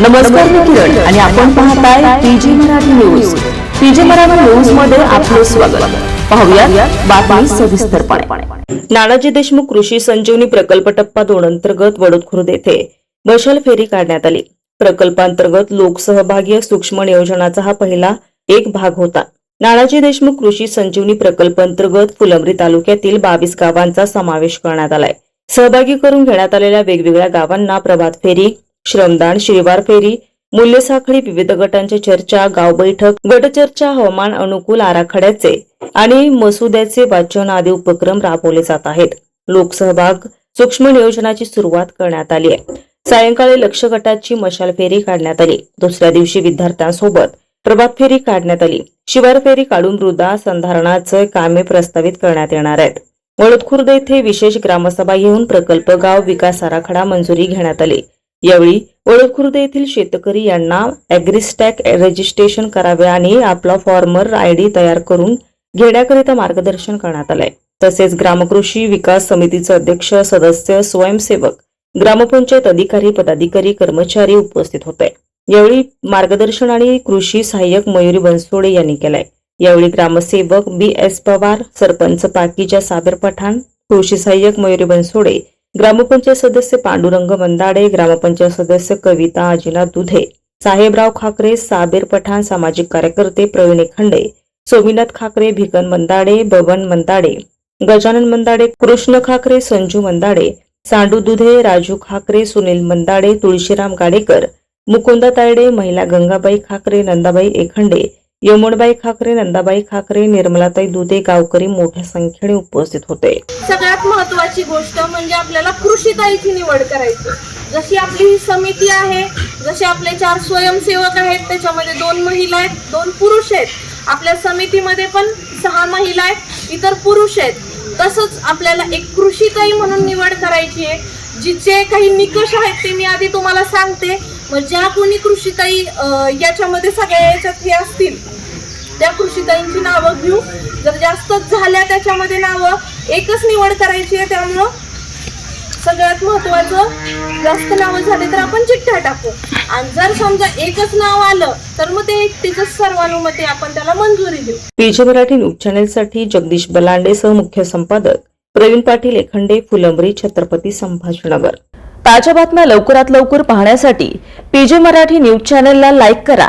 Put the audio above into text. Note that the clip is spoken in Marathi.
नमस्कार मी किरण आणि आपण पाहताय PG Marathi news. PG Marathi न्यूजमध्ये आपले स्वागत. पाहूया बातमी सविस्तरपणे. नानाजी देशमुख कृषी संजीवनी प्रकल्प टप्पा दोन अंतर्गत वडोद खुर्द येथे मशाल फेरी काढण्यात आली. प्रकल्पांतर्गत लोकसहभागी सूक्ष्म नियोजनाचा हा पहिला एक भाग होता. नानाजी देशमुख कृषी संजीवनी प्रकल्प अंतर्गत फुलंब्री तालुक्यातील बावीस गावांचा समावेश करण्यात आलाय. सहभागी करून घेण्यात आलेल्या वेगवेगळ्या गावांना प्रभात फेरी श्रमदान श्रीवार फेरी मूल्यसाखळी विविध गटांच्या चर्चा गाव बैठक गटचर्चा हवामान अनुकूल आराखड्याचे आणि मसुद्याचे वाचन आदी उपक्रम राबवले जात आहेत. लोकसहभाग सूक्ष्म नियोजनाची सुरुवात करण्यात आली आहे. सायंकाळी लक्ष गटाची मशाल फेरी काढण्यात आली. दुसऱ्या दिवशी विद्यार्थ्यांसोबत प्रभात फेरी काढण्यात आली. शिवार फेरी काढून मृदा संधारणाचे कामे प्रस्तावित करण्यात येणार आहेत. वडदखुर्द येथे विशेष ग्रामसभा घेऊन प्रकल्प गाव विकास आराखडा मंजुरी घेण्यात आली. यावेळी वडद खुर्द येथील शेतकरी यांना अॅग्रिस्टॅक रजिस्ट्रेशन करावे आणि आपला फॉर्मर आयडी तयार करून घेण्याकरिता मार्गदर्शन करण्यात आलंय. तसेच ग्रामकृषी विकास समितीचे अध्यक्ष सदस्य स्वयंसेवक ग्रामपंचायत अधिकारी पदाधिकारी कर्मचारी उपस्थित होते. यावेळी मार्गदर्शन आणि कृषी सहाय्यक मयुरी बनसोडे यांनी केलंय. यावेळी ग्रामसेवक बी एस पवार सरपंच पाकीच्या साबर पठाण कृषी सहाय्यक मयुरी बनसोडे ग्रामपंचायत सदस्य पांडुरंग मंदाडे ग्रामपंचायत सदस्य कविता अजिनाथ दुधे साहेबराव खाकरे साबेर पठाण सामाजिक कार्यकर्ते प्रवीण खंडे सोमीनाथ खाकरे भिकन मंदाडे बबन मंदाडे गजानन मंदाडे कृष्ण खाकरे संजू मंदाडे सांडू दुधे राजू खाकरे सुनील मंदाडे तुळशीराम गाडेकर मुकुंदा तायडे महिला गंगाबाई खाकरे नंदाबाई एखंडे यमुनबाई खाकरे नंदाबाई खाकरे निर्मलाताई दुधे गावकरी मोठ्या संख्येने उपस्थित होते. सगळ्यात महत्वाची गोष्ट म्हणजे आपल्याला कृषीताईची निवड करायची. जशी आपली ही समिती आहे जसे आपले चार स्वयंसेवक आहेत त्याच्यामध्ये दोन महिला आहेत दोन पुरुष आहेत. आपल्या समितीमध्ये पण सहा महिला आहेत इतर पुरुष आहेत. तसंच आपल्याला एक कृषीताई म्हणून निवड करायची आहे जिचे काही निकष आहेत ते मी आधी तुम्हाला सांगते. मग ज्या कोणी कृषीताई याच्यामध्ये सगळ्या याच्यात हे असतील त्या कृषीताईंची नावं घेऊ. जर जास्तच झाल्या त्याच्यामध्ये नावं एकच निवड करायची आहे त्यामुळं सगळ्यात महत्वाचं जास्त नावं झाले तर आपण चिठ्ठ्या टाकू. आणि जर समजा एकच नाव आलं तर मग ते एकटीच सर्वानुमते आपण त्याला मंजुरी देऊ. पीजे मराठी न्यूज चॅनेलसाठी जगदीश बलांडे सह मुख्य संपादक प्रवीण पाटील एखंडे फुलंबरी छत्रपती संभाजीनगर. ताज्या बातम्या लवकरात लवकर पाहण्यासाठी पीजे मराठी न्यूज चॅनेलला लाईक करा.